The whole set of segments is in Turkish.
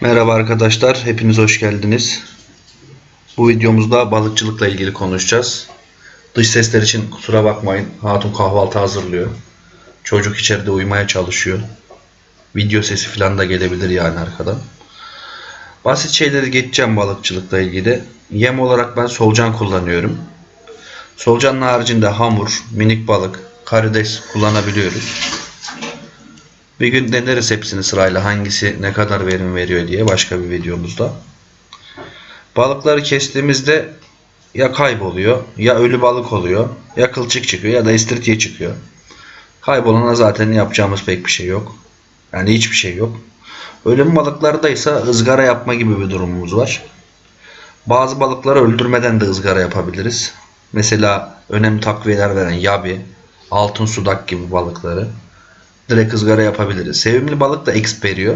Merhaba arkadaşlar, hepiniz hoş geldiniz. Bu videomuzda balıkçılıkla ilgili konuşacağız. Dış sesler için kusura bakmayın. Hatun kahvaltı hazırlıyor. Çocuk içeride uyumaya çalışıyor. Video sesi falan da gelebilir yani arkadan. Basit şeyleri geçeceğim balıkçılıkla ilgili. Yem olarak ben solucan kullanıyorum. Solucanın haricinde hamur, minik balık, karides kullanabiliyoruz. Bir gün deneriz hepsini sırayla hangisi ne kadar verim veriyor diye başka bir videomuzda. Balıkları kestiğimizde ya kayboluyor ya ölü balık oluyor ya kılçık çıkıyor ya da istiridye çıkıyor. Kaybolana zaten yapacağımız pek bir şey yok. Yani hiçbir şey yok. Ölüm balıklarda ise ızgara yapma gibi bir durumumuz var. Bazı balıkları öldürmeden de ızgara yapabiliriz. Mesela önemli takviyeler veren yabi, altın sudak gibi balıkları direkt ızgara yapabiliriz. Sevimli balık da exp veriyor.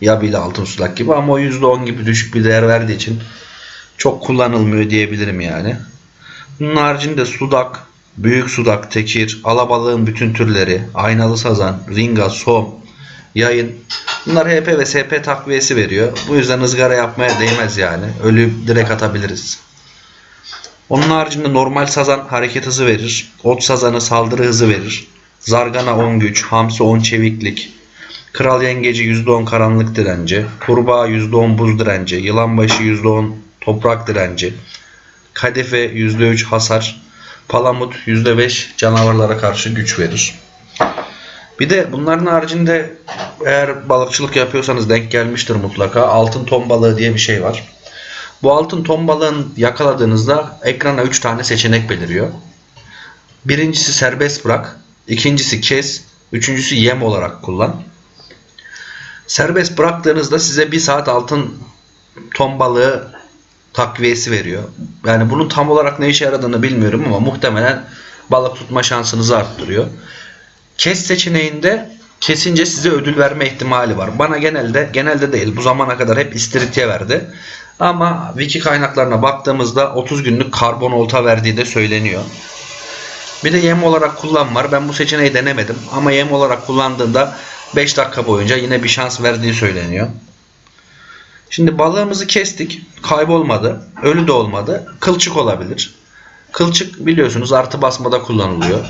Yabi ile altın sudak gibi ama o %10 gibi düşük bir değer verdiği için çok kullanılmıyor diyebilirim yani. Bunun haricinde sudak, büyük sudak, tekir, alabalığın bütün türleri, aynalı sazan, ringa, som, yayın bunlar HP ve SP takviyesi veriyor. Bu yüzden ızgara yapmaya değmez yani. Ölü direkt atabiliriz. Onun haricinde normal sazan hareket hızı verir. Ot sazanı saldırı hızı verir. Zargana 10 güç, hamsi 10 çeviklik, kral yengeci %10 karanlık direnci, kurbağa %10 buz direnci, yılanbaşı %10 toprak direnci, kadife %3 hasar, palamut %5 canavarlara karşı güç verir. Bir de bunların haricinde eğer balıkçılık yapıyorsanız denk gelmiştir mutlaka altın ton balığı diye bir şey var. Bu altın ton balığını yakaladığınızda ekrana 3 tane seçenek beliriyor. Birincisi serbest bırak, ikincisi kes, üçüncüsü yem olarak kullan. Serbest bıraktığınızda size bir saat altın ton balığı takviyesi veriyor. Yani bunun tam olarak ne işe yaradığını bilmiyorum ama muhtemelen balık tutma şansınızı arttırıyor. Kes seçeneğinde kesince size ödül verme ihtimali var. Bana genelde genelde değil bu zamana kadar hep istiridye verdi. Ama wiki kaynaklarına baktığımızda 30 günlük karbon olta verdiği de söyleniyor. Bir de yem olarak kullan var. Ben bu seçeneği denemedim. Ama yem olarak kullandığında 5 dakika boyunca yine bir şans verdiği söyleniyor. Şimdi balığımızı kestik. Kaybolmadı. Ölü de olmadı. Kılçık olabilir. Kılçık biliyorsunuz artı basmada kullanılıyor.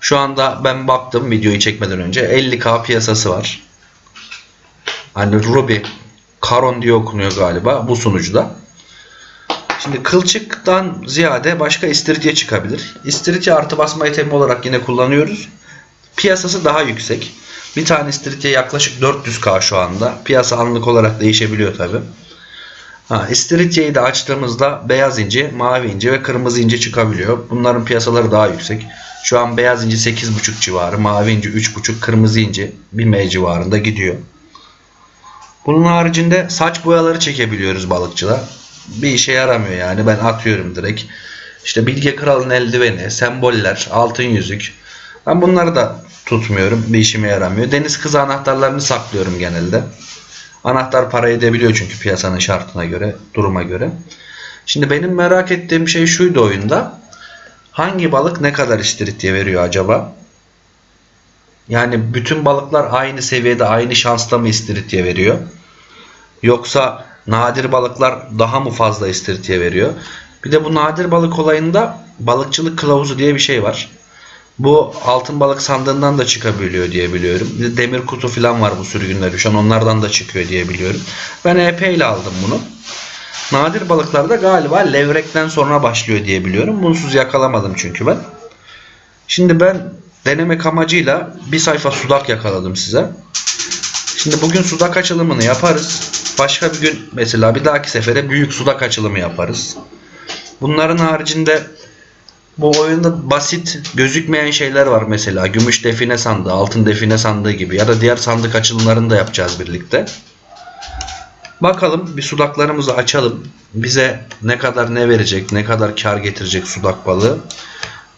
Şu anda ben baktım videoyu çekmeden önce 50k piyasası var. Hani Ruby, Caron diye okunuyor galiba bu sunucuda. Şimdi kılçıktan ziyade başka istiridye çıkabilir. İstiridye artı basma itemi olarak yine kullanıyoruz. Piyasası daha yüksek. Bir tane istiridye yaklaşık 400k şu anda. Piyasa anlık olarak değişebiliyor tabi. Ha, de açtığımızda beyaz inci, mavi inci ve kırmızı inci çıkabiliyor. Bunların piyasaları daha yüksek. Şu an beyaz inci 8.5 civarı, mavi inci 3.5, kırmızı inci 1M civarında gidiyor. Bunun haricinde saç boyaları çekebiliyoruz balıkçılar. Bir işe yaramıyor yani. Ben atıyorum direkt. İşte Bilge Kral'ın eldiveni, semboller, altın yüzük. Ben bunları da tutmuyorum. Bir işime yaramıyor. Deniz kızı anahtarlarını saklıyorum genelde. Anahtar para edebiliyor çünkü piyasanın şartına göre, duruma göre. Şimdi benim merak ettiğim şey şuydu oyunda. Hangi balık ne kadar istiridye veriyor acaba? Yani bütün balıklar aynı seviyede, aynı şansla mı istiridye veriyor? Yoksa nadir balıklar daha mı fazla istiridye veriyor? Bir de bu nadir balık olayında balıkçılık kılavuzu diye bir şey var. Bu altın balık sandığından da çıkabiliyor diye biliyorum. Demir kutu falan var bu sürgünler düşen. Onlardan da çıkıyor diye biliyorum. Ben EP ile aldım bunu. Nadir balıklarda galiba levrekten sonra başlıyor diye biliyorum. Bunsuz yakalamadım çünkü ben. Şimdi ben denemek amacıyla bir sayfa sudak yakaladım size. Şimdi bugün sudak açılımını yaparız. Başka bir gün mesela bir dahaki sefere büyük sudak açılımı yaparız. Bunların haricinde bu oyunda basit gözükmeyen şeyler var mesela. Gümüş define sandığı, altın define sandığı gibi ya da diğer sandık açılımlarını da yapacağız birlikte. Bakalım bir sudaklarımızı açalım. Bize ne kadar ne verecek, ne kadar kar getirecek sudak balığı.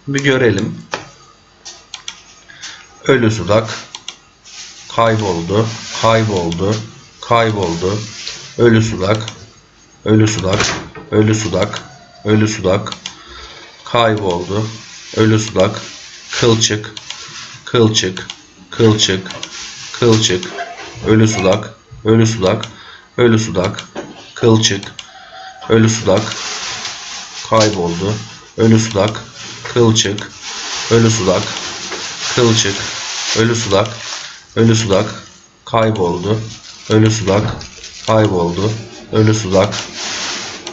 Bir görelim. Ölü sudak. Kayboldu, kayboldu, kayboldu. Ölü sudak, ölü sudak, ölü sudak, ölü sudak. Kayboldu. Ölü sudak, kılçık, kılçık, kılçık, kılçık, ölü sudak, ölü sudak, ölü sudak, kılçık, ölü sudak, kayboldu, ölü sudak, kılçık, ölü sudak, kılçık, ölü sudak, ölü sudak, kayboldu, ölü sudak, kayboldu, ölü sudak,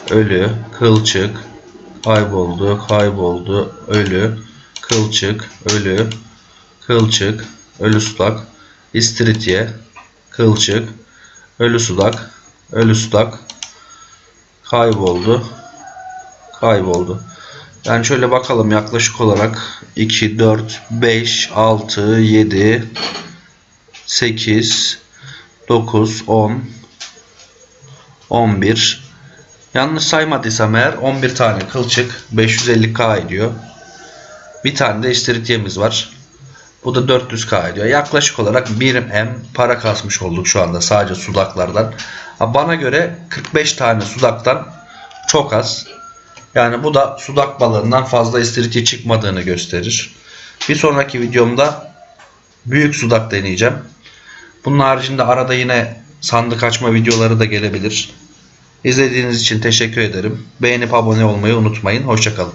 ölü, kılçık, kayboldu, kayboldu, ölü, kılçık, ölü, kılçık, ölü sudak, istiridye, kılçık, ölü sudak, ölü sudak, kayboldu, kayboldu. Yani şöyle bakalım yaklaşık olarak 2, 4, 5, 6, 7, 8, 9, 10, 11. Yanlış saymadıysam eğer 11 tane kılçık 550k ediyor. Bir tane de istiridyemiz var. Bu da 400k ediyor. Yaklaşık olarak 1M para kasmış olduk şu anda sadece sudaklardan. Bana göre 45 tane sudaktan çok az. Yani bu da sudak balığından fazla istiridye çıkmadığını gösterir. Bir sonraki videomda büyük sudak deneyeceğim. Bunun haricinde arada yine sandık açma videoları da gelebilir. İzlediğiniz için teşekkür ederim. Beğenip abone olmayı unutmayın. Hoşçakalın.